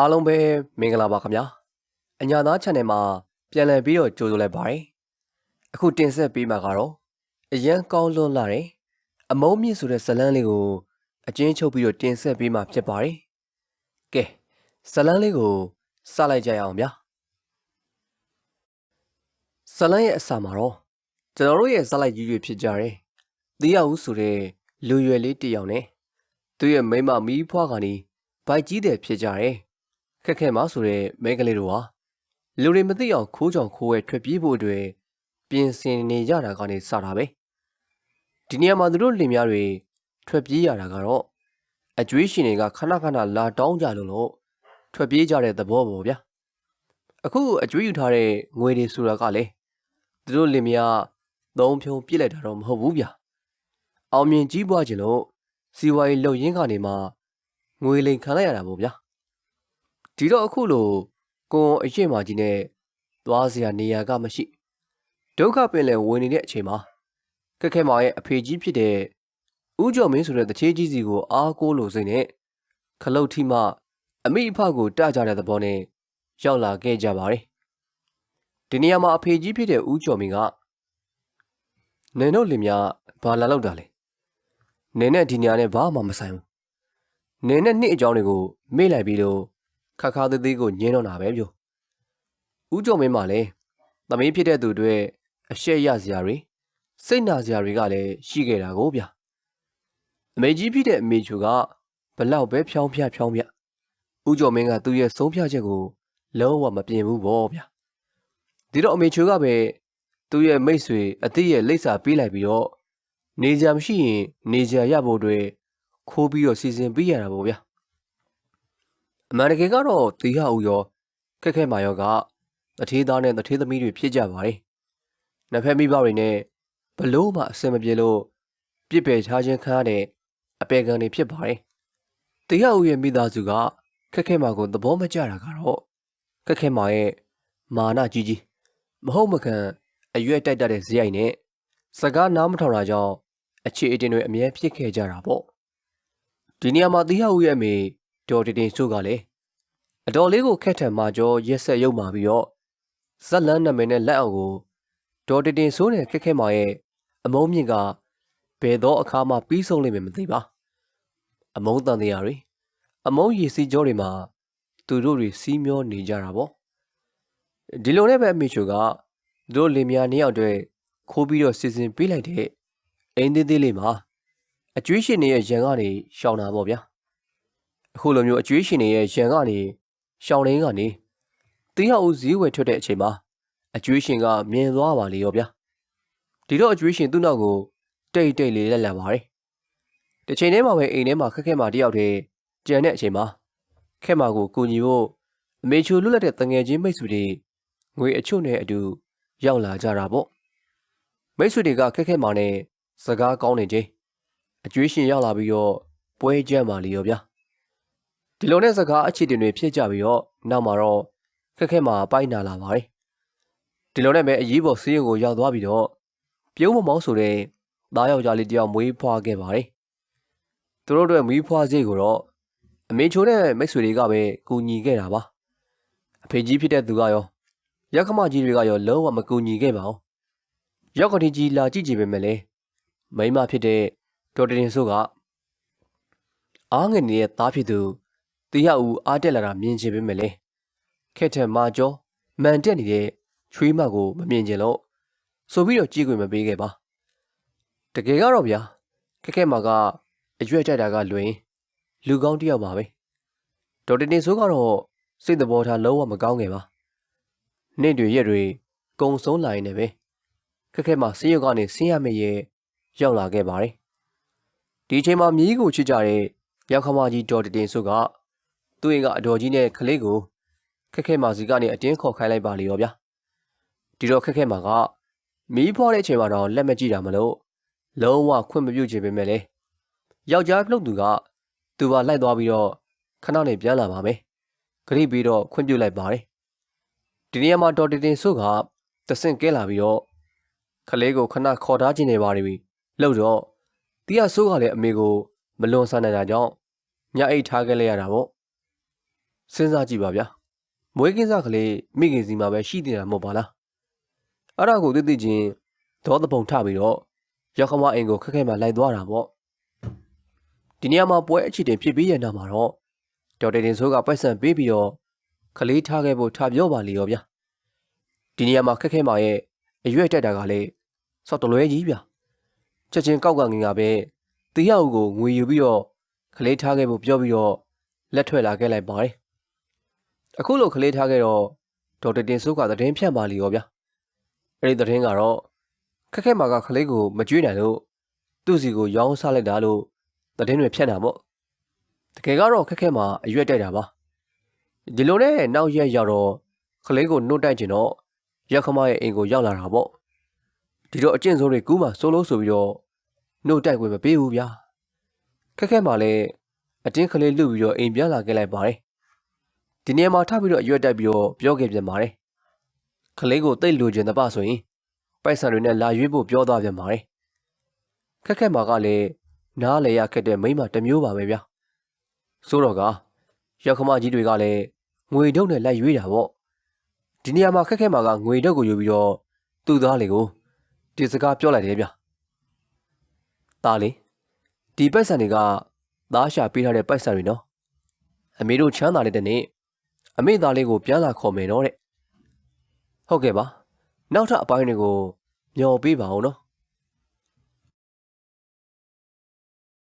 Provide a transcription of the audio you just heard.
အားလုံးပဲမင်္ဂလာပါခင်ဗျာအညာသား channel မှာပြန်လည်ပြီးတော့ကြိုဆိုလိုက်ပါတယ်အခုတင်ဆက်ပေးမှာကတော့အရန်ကောင်းလွန်းလာတယ်အမုံမြင့်ဆိုတဲ့ဇလန်းလေးကိုအကျဉ်းချုပ်ပြီးတော့တင်ဆက်ပေးမှာဖြစ်ပါတယ်ကဲဇလန်းလေးကိုစလိုက်ကြရအောင်ဗျာဇလန်းရဲ့အစာမှာတော့ကျွန်တော်တို့ရဲ့ဇက်လိုက်ကြီးတွေဖြစ်ကြတယ်တီးရဦးဆိုတဲ့လူရွယ်လေးတစ်ယောက်နဲ့သူ့ရဲ့မိန်းမမီးဖွားကနေဘိုက်ကြီးတယ်ဖြစ်ကြတယ် ခက်ခဲမဆိုတဲ့မိန်းကလေးတို့ဟာလူတွေမသိအောင်ခိုးကြောင်ခိုးဝဲထွက်ပြေးဖို့အတွက်ပြင်ဆင်နေကြတာကနေစတာပဲဒီနေရာမှာသူတို့လင်မယားတွေထွက်ပြေးရတာကတော့အကျွေးရှင်တွေကခဏခဏလာတောင်းကြလို့လို့ထွက်ပြေးကြတဲ့သဘောပေါ့ဗျာအခုအကျွေးယူထားတဲ့ငွေတွေဆိုတာကလေသူတို့လင်မယားသုံးဖြုံပြစ်လိုက်တာတော့မဟုတ်ဘူးဗျာအောင်မြင်ကြီးပွားခြင်းလို့စီဝါရေးလှုပ်ရင်းကနေမှငွေလိမ်ခံလိုက်ရတာပေါ့ဗျာ ဒီတော့အခုလိုကိုယ်အရင်မှကြီးနဲ့သွားစရာနေရာကမရှိဒုက္ခပင်လယ်ဝင်နေတဲ့အချိန်မှာခက်ခဲမောင်ရဲ့အဖေကြီးဖြစ်တဲ့ဦးကျော်မင်းဆိုတဲ့တချေးကြီးစီကိုအားကိုးလို့စိတ်နဲ့ခလုတ်ထီမှအမိအဖကိုတကြတဲ့သဘောနဲ့ရောက်လာခဲ့ကြပါတယ်ဒီနေရာမှာအဖေကြီးဖြစ်တဲ့ဦးကျော်မင်းကနင်တို့လင်မြဘာလာလောက်တာလဲနင်နဲ့ဒီနေရာနဲ့ဘာမှမဆိုင်ဘူးနင်နဲ့နှစ်အကြောင်းတွေကိုမေ့လိုက်ပြီးတော့ ခါခါသေးသေးကိုညင်းတော့တာပဲပြောဦးကျော်မင်းမှလည်းသမီးဖြစ်တဲ့သူတွေအရှက်ရစရာတွေစိတ်နာစရာတွေကလည်းရှိခဲ့တာကိုဗျအမေကြီးဖြစ်တဲ့အမေချူကဘလောက်ပဲဖြောင်းဖြဖြောင်းဖြဦးကျော်မင်းကသူ့ရဲ့ဆုံးဖြတ်ချက်ကိုလုံးဝမပြင်ဘူးဗောဗျဒီတော့အမေချူကပဲသူ့ရဲ့မိတ်ဆွေအတိရဲ့လိပ်စာပေးလိုက်ပြီးတော့နေကြမရှိရင်နေကြရဖို့အတွက်ခိုးပြီးတော့စီစဉ်ပေးရတာဗောဗျ အမှန်တကယ်ကတော့တီဟဦးရောခက်ခဲမာရောကတထေးသားနဲ့တထေးသမီးတွေဖြစ်ကြပါတယ်နှစ်ဖက်မိဘတွေနဲ့ဘလို့မှအဆင်မပြေလို့ပြစ်ပယ်ချခြင်းခံရတဲ့အပေခံတွေဖြစ်ပါတယ်တီဟဦးရဲ့မိသားစုကခက်ခဲမာကိုသဘောမကျတာကတော့ခက်ခဲမာရဲ့မာနကြီးကြီးမဟုတ်မခံအရွက်တိုက်တတ်တဲ့ဇယိုက်နဲ့စကားနားမထောင်တာကြောင့်အခြေအတင်တွေအမြဲဖြစ်ခဲ့ကြတာပေါ့ဒီနေရာမှာတီဟဦးရဲ့အမေ ဒေါ်တင်တင်ဆိုးကလည်းအတော်လေးကိုခက်ထန်မာကျော်ရက်ဆက်ရုပ်မာပြီးတော့ဇက်လန်းနာမည်နဲ့လက်အောင်ကိုဒေါ်တင်တင်ဆိုးနဲ့ခက်ခဲမာရဲ့အမုံမြင့်ကဘယ်တော့အခါမှပြီးဆုံးလိမ့်မယ်မသိပါအမုံတန်တရားတွေအမုံရည်စီကြောတွေမှာသူတို့တွေစီးမျောနေကြတာပေါ့ဒီလိုနဲ့ပဲအမေချိုကသူတို့လင်မယားနှစ်ယောက်တည်းခိုးပြီးတော့စီစဉ်ပေးလိုက်တဲ့အိမ်သေးသေးလေးမှာအကျွေးရှင်တွေရဲ့ရန်ကနေရှောင်တာပေါ့ဗျာ အခုလိုမျိုးအကျွေးရှင်တွေရဲ့ရန်ကနေရှောင်းရင်းကနေတင်းဟောက်ဈေးဝယ်ထွက်တဲ့အချိန်မှာအကျွေးရှင်ကမြင်သွားပါလေရောဗျာဒီတော့အကျွေးရှင်သူ့နောက်ကိုတိတ်တိတ်လေးလက်လံပါတယ်တစ်ချိန်တည်းမှာပဲအိမ်ထဲမှာခက်ခဲမှတယောက်တည်းကြံတဲ့အချိန်မှာခက်မာကိုကူညီဖို့အမေချိုလွတ်လပ်တဲ့တငယ်ချင်းမိတ်ဆွေတွေငွေအချို့နဲ့အတူရောက်လာကြတာပေါ့မိတ်ဆွေတွေကခက်ခဲမှနဲ့စကားကောင်းနေချင်းအကျွေးရှင်ရောက်လာပြီးတော့ပွဲကြမ်းပါလေရောဗျာ ဒီလိုနဲ့စကားအခြေတင်တွေဖြစ်ကြပြီးတော့နောက်မှာတော့ခက်ခဲမှာပိုက်နာလာပါတယ်ဒီလိုနဲ့ပဲအရေးပေါ်စီးရုံကိုရောက်သွားပြီးတော့ပြုံးမမောင်းဆိုတဲ့သားယောက်ျားလေးတယောက်မွေးဖွားခဲ့ပါတယ်သူတို့အတွက်မွေးဖွားစေကိုတော့အမေချိုးတဲ့မိတ်ဆွေတွေကပဲကူညီခဲ့တာပါအဖေကြီးဖြစ်တဲ့သူကရောရက်ခမကြီးတွေကရောလုံးဝမကူညီခဲ့ပါဘူးရောက်ကတိကြီးလာကြည့်ကြည့်ပဲမဲ့လေမိမဖြစ်တဲ့ဒေါ်တင်ဆိုးကအားငယ်နေတဲ့သားဖြစ်သူ တီဟဦးအားတက်လာတာမြင်ချင်ပေမဲ့လေခက်ထက်မာကျော်မန်တက်နေတဲ့ချွေးမကိုမမြင်ချင်လို့ဆိုပြီးတော့ကြည့်ခွင့်မပေးခဲ့ပါတကယ်ကတော့ဗျာခက်ခဲမာကအရွက်ကြိုက်တာကလွင်လူကောင်းတယောက်ပါပဲဒေါ်တင်တင်ဆိုးကတော့စိတ်သဘောထားလုံးဝမကောင်းခဲ့ပါနေ့တွေရက်တွေကုံဆုံးလာရင်လည်းပဲခက်ခဲမှာဆင်းရုပ်ကနေဆင်းရမယ့်ရဲ့ရောက်လာခဲ့ပါတယ်ဒီအချိန်မှာမြီးကိုချစ်ကြတဲ့ရောက်ခမကြီးဒေါ်တင်တင်ဆိုက သူ့အိမ်ကအတော်ကြီးနဲ့ခလေးကိုခက်ခဲမာစီကနေအတင်းခေါ်ခိုင်းလိုက်ပါလေရောဗျာဒီတော့ခက်ခဲမာကမီးဖွားတဲ့အချိန်မှာတော့လက်မကြည့်တာမလို့လုံးဝခွင့်မပြုချင်ပေမဲ့လေယောက်ျားနှုတ်သူကသူပါလိုက်သွားပြီးတော့ခဏနေပြန်လာပါမယ်ခရီးပြီးတော့ခွင့်ပြုလိုက်ပါတယ်ဒီနေရာမှာဒေါ်တင်တင်ဆိုကတဆင့်ကဲလာပြီးတော့ခလေးကိုခဏခေါ်ထားခြင်းနေပါပြီလို့တော့တီးရဆိုးကလည်းအမေကိုမလွန်ဆန်နိုင်တာကြောင့်ညအိတ်ထားခဲ့လိုက်ရတာပေါ့ စဉ်းစားကြည့်ပါဗျာမွေးကင်းစားကလေးမိခင်စီမှာပဲရှိနေတာမဟုတ်ပါလားအဲ့ဒါကိုသိသိချင်းဒေါသပုံထပြီးတော့ရောက်ခမအိမ်ကိုခက်ခဲမှလိုက်သွားတာပေါ့ဒီနေရာမှာပွဲအခြေတင်ဖြစ်ပြီးရနောက်မှာတော့ဒေါက်တာတင်ဆိုးကပိုက်ဆံပေးပြီးတော့ကလေးထားခဲ့ဖို့ထားပြောပါလေရောဗျာဒီနေရာမှာခက်ခဲမှရဲ့အရွက်တက်တာကလည်းစောက်တလွဲကြီးဗျာချက်ချင်းကောက်ကငင်ကပဲတရားဦးကိုငွေယူပြီးတော့ကလေးထားခဲ့ဖို့ပြောပြီးတော့လက်ထွက်လာခဲ့လိုက်ပါတယ် အခုလိုကလေးထားခဲ့တော့ဒေါက်တာတင်ဆိုးကသတင်းဖြန့်ပါလေရောဗျာအဲ့ဒီသတင်းကတော့ခက်ခဲမှာကကလေးကိုမကြွေးနိုင်လို့သူ့စီကိုရောင်းစားလိုက်တာလို့သတင်းတွေဖြန့်တာပေါ့တကယ်ကတော့ခက်ခဲမှာအရွက်တက်တာပါဒီလိုနဲ့နောက်ရက်ရောက်တော့ကလေးကိုနှုတ်တိုက်ကျင်တော့ရက်ခမရဲ့အိမ်ကိုရောက်လာတာပေါ့ဒီတော့အကျင့်ဆိုးတွေကူးမှစိုးလို့ဆိုပြီးတော့နှုတ်တိုက်ခွင့်မပေးဘူးဗျာခက်ခဲမှာလည်းအတင်းကလေးလှုပ်ပြီးတော့အိမ်ပြန်လာခဲ့လိုက်ပါတယ် ဒီနေရာမှာထပ်ပြီးတော့အရွက်တက်ပြီးတော့ပြောခဲ့ပြန်ပါတယ်ကလေးကိုတိတ်လူကျင်တဲ့ပဆိုရင်ပိုက်ဆံတွေနဲ့လာရွေးဖို့ပြောသွားပြန်ပါတယ်ခက်ခဲမှာကလည်းနားလေရခက်တဲ့မိန်းမတစ်မျိုးပါပဲဗျာဆိုတော့ကရောက်ခမကြီးတွေကလည်းငွေတုပ်နဲ့လိုက်ရွေးတာပေါ့ဒီနေရာမှာခက်ခဲမှာကငွေတုပ်ကိုယူပြီးတော့သူ့သားလေးကိုဒီစကားပြောလိုက်တယ်ဗျာသားလေးဒီပိုက်ဆံတွေကသားရှာပေးထားတဲ့ပိုက်ဆံတွေနော်အမေတို့ချမ်းသာတဲ့နေ့ အမေသားလေးကိုပြန်လာခေါ်မယ်နော်တဲ့ဟုတ်ကဲ့ပါနောက်ထပ်အပိုင်းတွေကိုမျှော်ပေးပါအောင်နော်